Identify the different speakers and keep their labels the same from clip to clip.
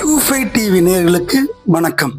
Speaker 1: டூஃபை TV நேர்களுக்கு வணக்கம்.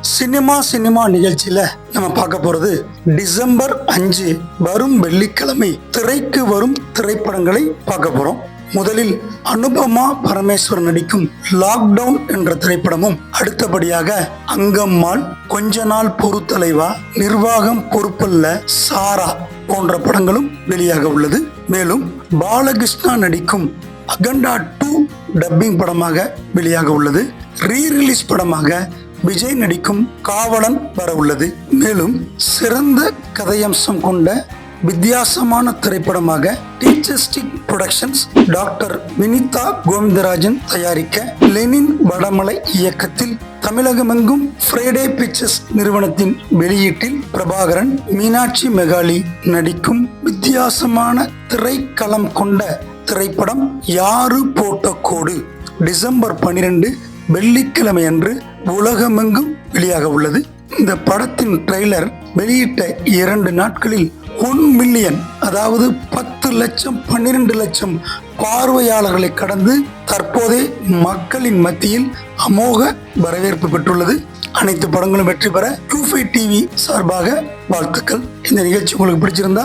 Speaker 1: Cinema cinema நிகழ்ச்சியில நம்ம பார்க்க போறது டிசம்பர் அஞ்சு வரும் வெள்ளிக்கிழமை திரைக்கு வரும் திரைப்படங்களை பார்க்க போறோம். முதலில் அனுபமா பரமேஸ்வரன் நடிக்கும் லாக்டவுன் என்ற திரைப்படமும் அடுத்தபடியாக அங்கம்மாள் கொஞ்ச நாள் பொறுத்தலைவா நிர்வாகம் பொறுப்பல்ல சாரா போன்ற படங்களும் வெளியாக உள்ளது. மேலும் பாலகிருஷ்ணா நடிக்கும் அகண்டா டூ டப்பிங் படமாக வெளியாக உள்ளது. ரீ ரிலீஸ் படமாக விஜய் நடிக்கும் காவலன் வர உள்ளது. மேலும் சிறந்த கதையம்சம் கொண்ட வித்தியாசமான திரைப்படமாக டீச்சர்ஸ்டிக் புரொடக்ஷன்ஸ் டாக்டர் வினிதா கோவிந்தராஜன் தயாரிக்க லெனின் வடமலை இயக்கத்தில் தமிழகமெங்கும் ஃப்ரைடே பிக்சர்ஸ் நிறுவனத்தின் வெளியீட்டில் பிரபாகரன் மீனாட்சி மெகாலி நடிக்கும் வித்தியாசமான திரைக்களம் கொண்ட திரைப்படம் யாரு போட்ட கோடு டிசம்பர் பனிரெண்டு வெள்ளிக்கிழமை அன்று உலகமெங்கும் வெளியாக உள்ளது. இந்த படத்தின் ட்ரெய்லர் வெளியிட்ட இரண்டு நாட்களில் ஒன் மில்லியன் அதாவது பத்து லட்சம் பன்னிரண்டு லட்சம் பார்வையாளர்களை கடந்து தற்போதே மக்களின் மத்தியில் அமோக வரவேற்பு பெற்றுள்ளது. அனைத்து படங்களும் வெற்றி பெற டூ டிவி சார்பாக வாழ்த்துக்கள். இந்த நிகழ்ச்சி உங்களுக்கு பிடிச்சிருந்தா